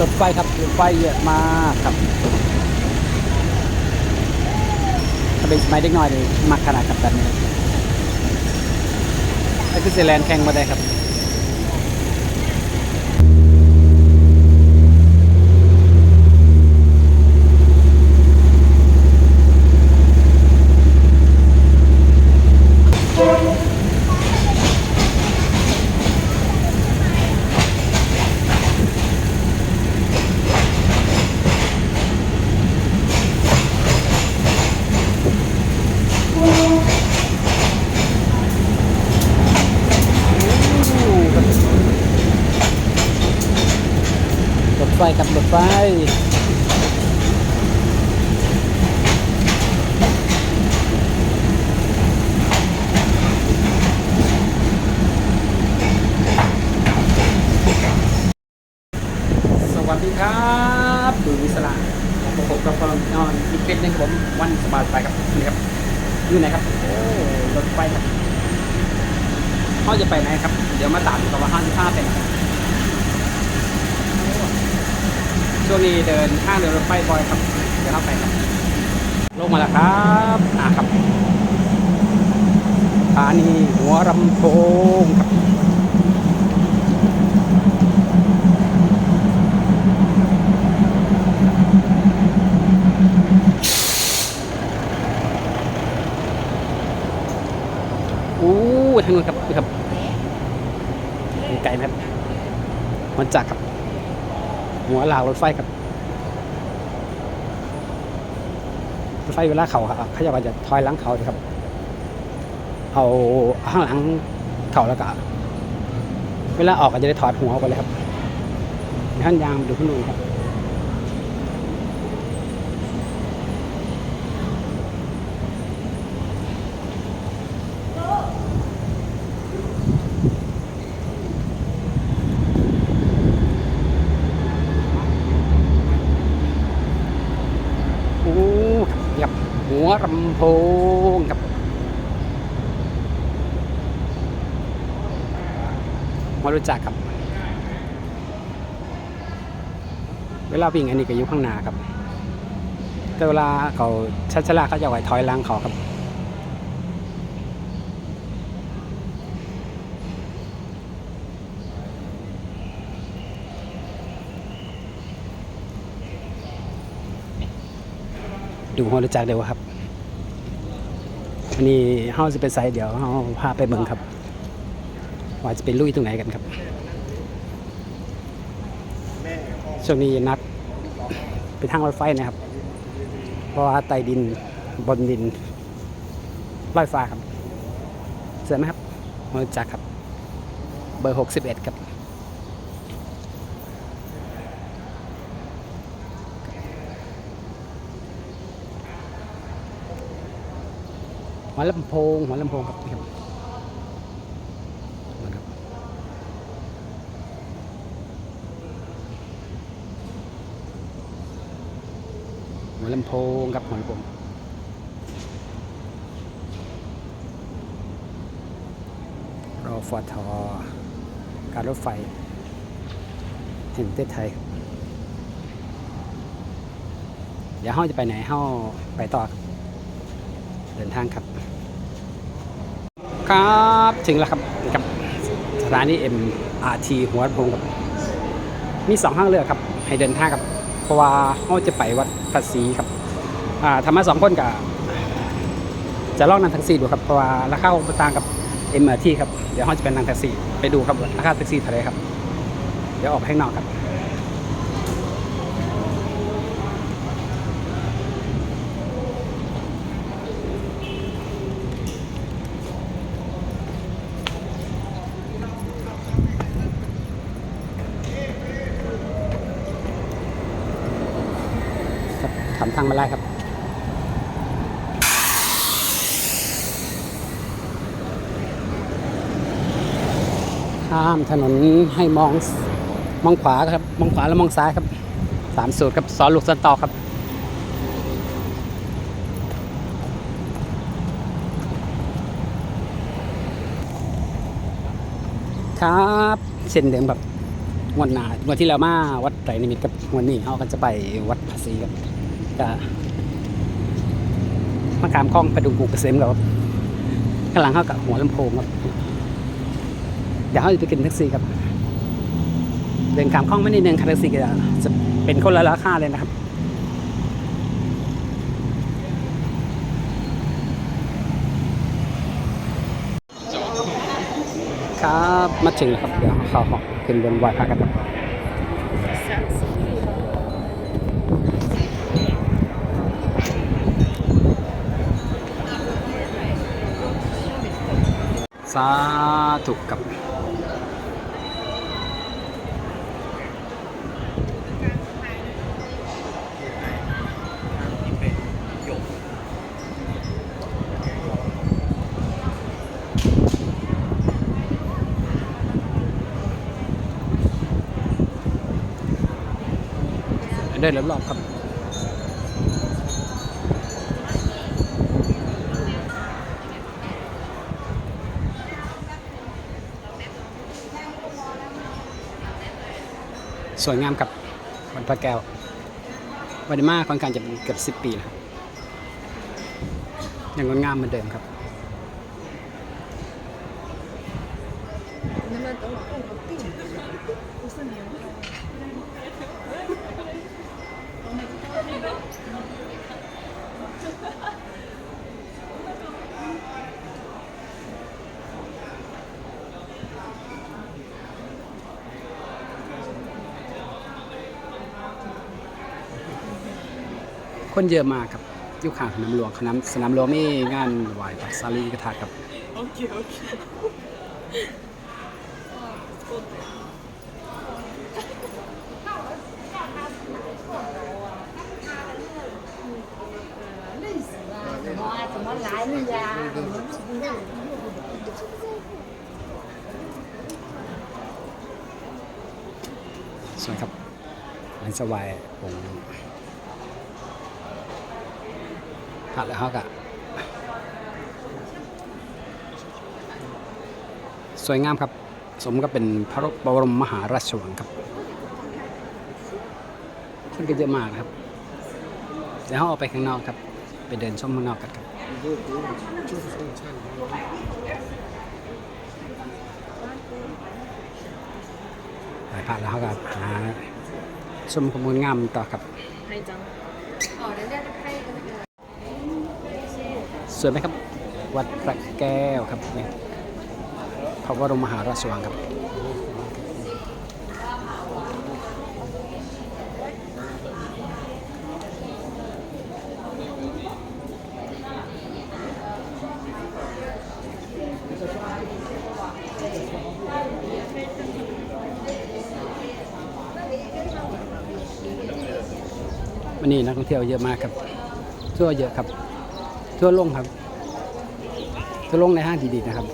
รถไฟครับรถไฟเยอะมากครับถ้าเป็นสมัยเด็กน้อยเลยมากขนาดกับแบบนี้ไอ้คือเซแลนแข่งมาได้ครับ ไฟกับรถไฟ สวัสดีครับดูวิสระผมผมกับผมนอนอีกเป็นหนึงครับผมวันสบายไปครับนี่ครับอยู่ไหนครับโอ้รถไฟครับเขาจะไปไหนครับ เดี๋ยวมาตามดูกันว่าห้าสิบห้าเป็นไหนครับ ช่วงนี้เดินห้างเดินรถไฟบ่อยครับ เดี๋ยวเข้าไปครับ ลงมาแล้วครับอ่าครับสถานีหัวลำโพงครับอู้ทางนู้นครับนี่ครับไกลไหมครับมันจากครับ หัวหลากรถไฟครับรถไฟเวลาเขาครับเขาจะว่าจะถอยหลังเขาดีครับเอาข้างหลังเขาแล้วก็เวลาออกก็จะได้ถอดหัวออกไปเลยครับท่านยางดูข้างนู้นครับโอ้ครับหัวลำโพงครับมารู้จักครับ เวลาวิ่งอันนี้ก็อยู่ข้างหน้าครับ แต่เวลาเขาชัดชลาเขาจะไหวถอยหลังเขาครับดูหัวรู้จักเดี๋ยวครับ วันนี้เฮาจะไปไซต์เดี๋ยวเฮาพาไปเบิ่งครับ ว่าจะเป็นลุยตรงไหนกันครับช่วงนี้นัดไปทางรถไฟนะครับ เพราะว่าใต้ดินบนดินลอยฟ้าครับ เสร็จไหมครับหัวรู้จักครับ เบอร์ 61 ครับ หัวลำโพงหัวลำโพงครับนี่ครับนะครับหัวลำโพงครับหัวลำโพงรอฟอทอการรถไฟแห่งประเทศไทย เดี๋ยวเฮาจะไปไหนเฮาไปต่อครับ เดินทางครับ ครับถึงแล้วครับกับสถานี MRT หัวลำโพงครับมีสองห้างเลือกครับ ให้เดินทางครับ เพราะว่าเขาจะไปวัดภาษีครับอ่าทำมาสองคนกับจะลองนั่งแท็กซี่ดูครับเพราะว่าราคาต่างกับ MRT ครับเดี๋ยวเขาจะเป็นนั่งแท็กซี่ไปดูครับราคาแท็กซี่เท่าไรครับเดี๋ยวออกไปข้างนอกครับ ทางมาลายครับ ข้ามถนนให้มองมองขวาครับ มองขวาแล้วมองซ้ายครับสามสูตรครับสอนลูกสอนต่อครับครับเช่นเดิมแบบงวดหน้างวดที่แล้วมาวัดไตรนิมิตกับงวดนี้เขาก็จะไปวัดภาษีครับ ก็มาขามคลองไปดูกูเกษมกับข้างหลังเขากับหัวลำโพงครับเดี๋ยวเขาจะไปกินแท็กซี่ครับเดินขามคลองไม่นิดนึงคันแท็กซี่ก็จะเป็นคนละราคาเลยนะครับครับมาถึงครับเดี๋ยวเขาห้องขึ้นบนไหวพระกันครับ สาธุกับเดินรอบๆครับ สวยงามกับวัดพระแก้ววันนี้มาค่อนข้างจะเกือบสิบปีแล้วยังงดงามเหมือนเดิมครับ คนเยอะมากครับอยู่ข้างสนามหลวงสนามสนามหลวงมีงานไหว้พระสารีกธาตุครับ โอเคโอเคสวัสดีครับมันสวาย เขากะสวยงามครับ สมกับเป็นพระบรมมหาราชวังครับคนก็เยอะมากครับเดี๋ยวเขาออกไปข้างนอกครับ ไปเดินชมข้างนอกกันครับไปผ่านแล้วเขาก็หาชมขบวนงามต่อครับ สวยไหมครับ วัดพระแก้วครับเนี่ยพระบรมมหาราชวังครับวันนี้นักท่องเที่ยวเยอะมากครับทั่วเยอะครับ ทั่วโลกครับ ทั่วโลกในห้างดีๆนะครับ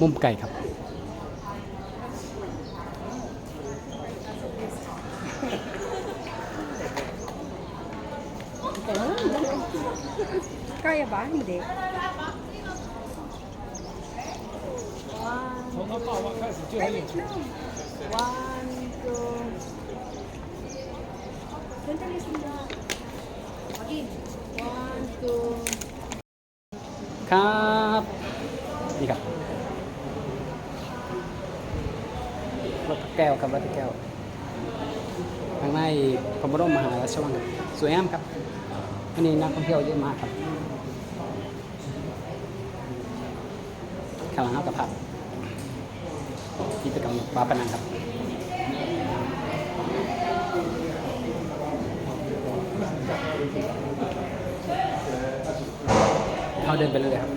มุมไก่ครับ 좋아하는 데. 와. 엄ครับ진짜 하 니. 완 전. 괜찮 겠. แก้วครับรัตแก้วทางในพระบรมมหาราชวังสวยงามครับวันนี้นักท่องเที่ยวเยอะมากครับ ข้าวหน้ากับผับกิจกรรมฟ้าปนังครับเขาเดินไปเลยครับ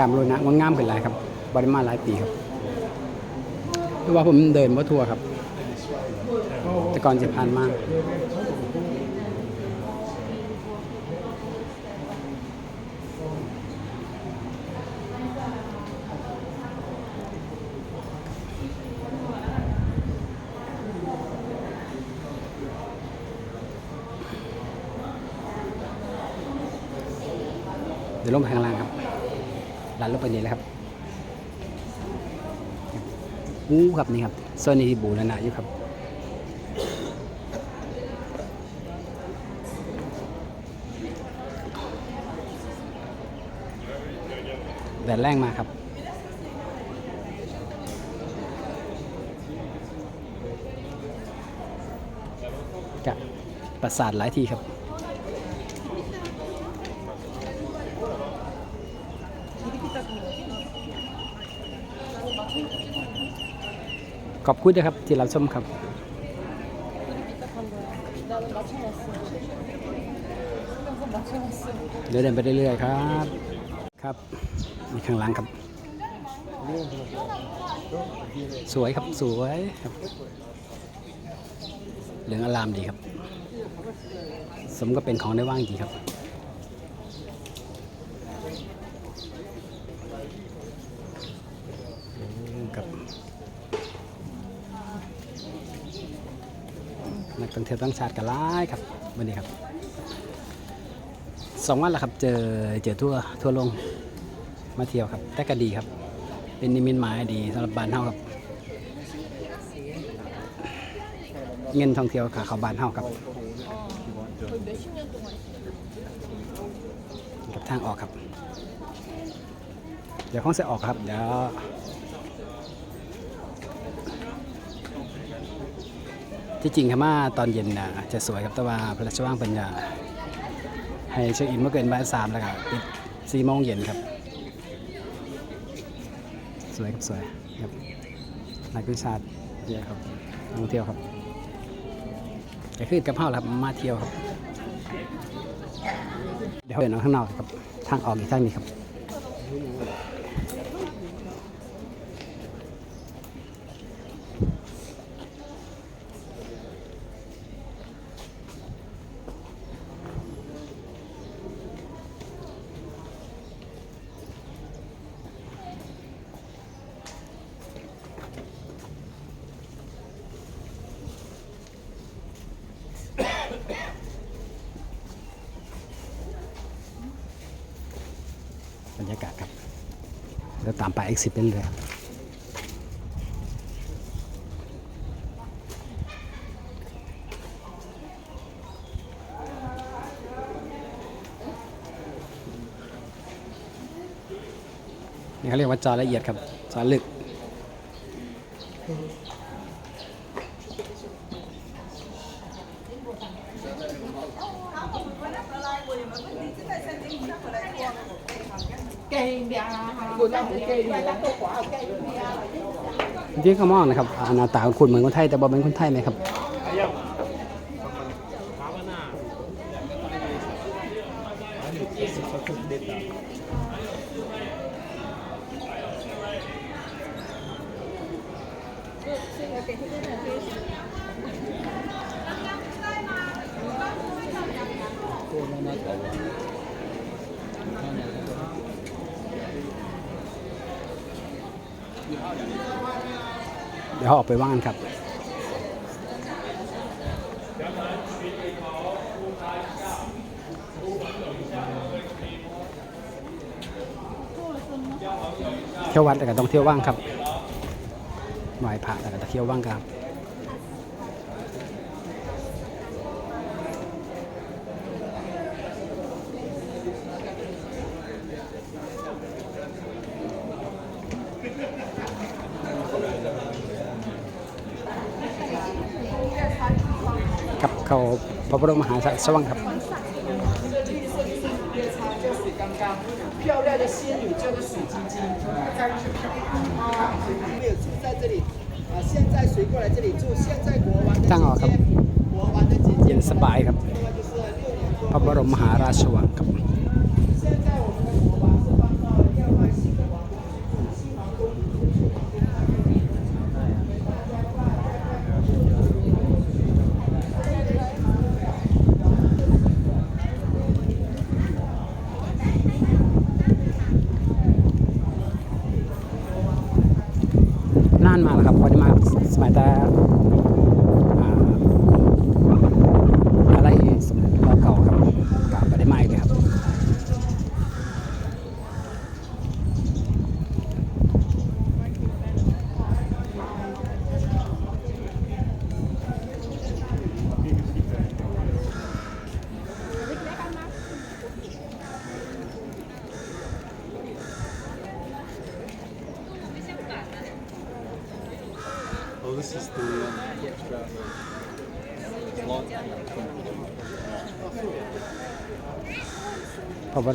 การบรุณะมันงามขึ้นหลายครับบริมาหลายปีครับเพราะว่าผมเดินมาทั่วครับ แต่ก่อนจะผ่านมากเดี๋ยวลงไปข้างล่าง ลันลงไปนี่เลยครับอู้ครับนี่ครับโซนนี้ที่บูรณะอยู่ครับแดดแรงมาครับจะประสาทหลายทีครับ ขอบคุณนะครับที่รับชมครับเดี๋ยวเดินไปเรื่อยๆครับครับมีข้างหล่างครับ สวยครับสวยครับเหลืองอลามดีครับ สมก็เป็นของได้ว่างจริงครับครับ นักท่องเที่ยวต่างชาติกันหลายครับวันนี้ครับสองวันแล้วครับเจอเจอทั่วทั่วลงมาเที่ยวครับ แต่ก็ดีครับ เป็นนิมิตหมายดีสำหรับบ้านเฮาครับ เงินท่องเที่ยวขาเขาบ้านเฮาครับกับทางออกครับ เดี๋ยวคงจะออกครับ เดี๋ยว ที่จริงครับมาตอนเย็นนะจะสวยครับแต่ว่าพระราชว่างเป็นจะให้เช็คอินเมื่อเกินบ่ายสามแล้วครับปิดสี่โมงเย็นครับ สวยครับสวยครับนักวิชาตเยอะครับท่องเที่ยวครับจะขึ้นกับเฮาแล้วครับมาเที่ยวครับ เดี๋ยวเดินออกข้างนอกครับทางออกอีกทางนี้ครับ บรรยากาศครับ แล้วตามไป exit เป็นเลยนี่เขาเรียกว่าจอละเอียดครับ จอลึก ที่ขามองนะครับอ่าหน้าตาของคุณเหมือนคนไทยแต่บ่เป็นคนไทยไหมครับ ไปว่างกันครับเที่ยววัดแต่ก็ต้องเที่ยวว่างครับไหว้พระแต่ก็ต้องเที่ยวว่างครับ ค พระบรมมหาราชวังครับ 就是刚刚漂亮的仙女就是水晶晶，没有住在这里啊，现在谁过来这里住？现在国王的姐 ตั้งออกครับ 姐，国王的姐 เย็ 姐 นสบายครับ 那么就是六年多 พระบรมมหาราชวังครับ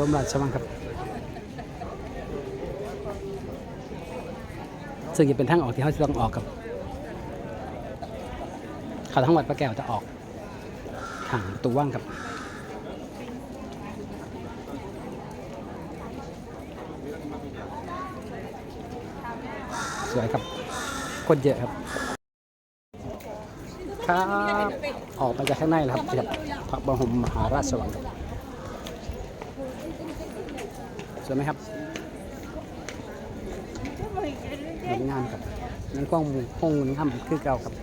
ระบรมราชวังครับ ซึ่งจะเป็นทางออกที่เขาจะต้องออกครับเขาทั้งวัดพระแก้วจะออกทางประตูว่างครับสวยครับ คนเยอะครับ ครับ ออกมาจากข้างในแล้วครับครับพระบรมมหาราชวังครับ สวยไหมครับสวยงามครับนั่นกล้องห้องงามคือเก่าครับ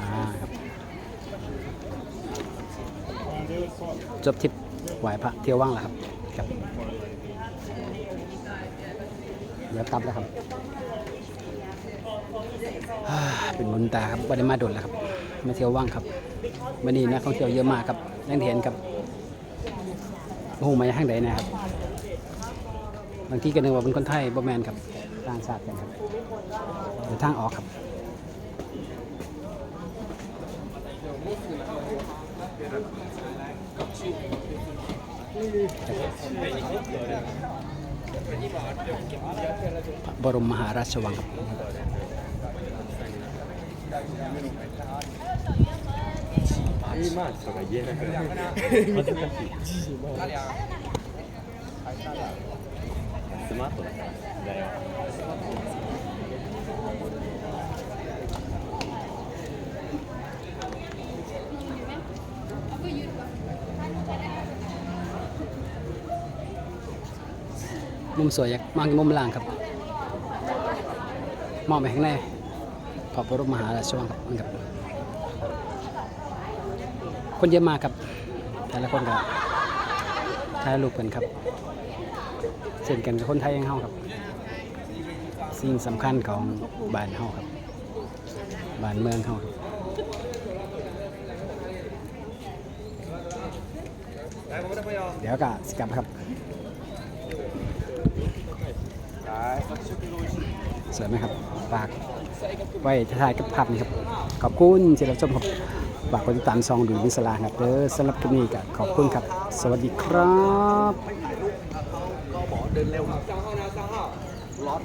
อ่าครับจบทริปไหวพระเที่ยวว่างแล้วครับครับ เดี๋ยวกลับแล้วครับ เป็นบุญตาครับวันนี้มาโดดแล้วครับมาเที่ยวว่างครับวันนี้นักท่องเที่ยวเยอะมากครับอยังที่เห็นครับโอ้โหมาจากทางในะครับบางทีก็นึกว่าเป็นคนไทยบ่แมนครับต่างชาติกันครับเดี๋ยวทางออกครับพระบรมมหาราชวังครับ 今とか言えなくなる。恥ずかしい。スマートだから。だよ。 มุมสวยอยากมองมุมล่างครับ มองไปข้างใน พระบรมมหาราชวังครับครับคนเยอะมากครับแต่ละคนก็ถ่ายรูปกันครับเช่นกันกับคนไทยย่างเฮาครับ สิ่งสำคัญของบ้านเฮาครับบ้านเมืองเฮาครับเดี๋ยวก็สกลับครับสวยไหมครับฝาก ไว้ถ่ายกับภาพนี้ครับ ขอบคุณที่รับชมครับฝากกดติดตามซองดูวิสลาครับเด้อสำหรับคลิปนี้ก็ขอบคุณครับ สวัสดีครับเดินเร็วครับล็อต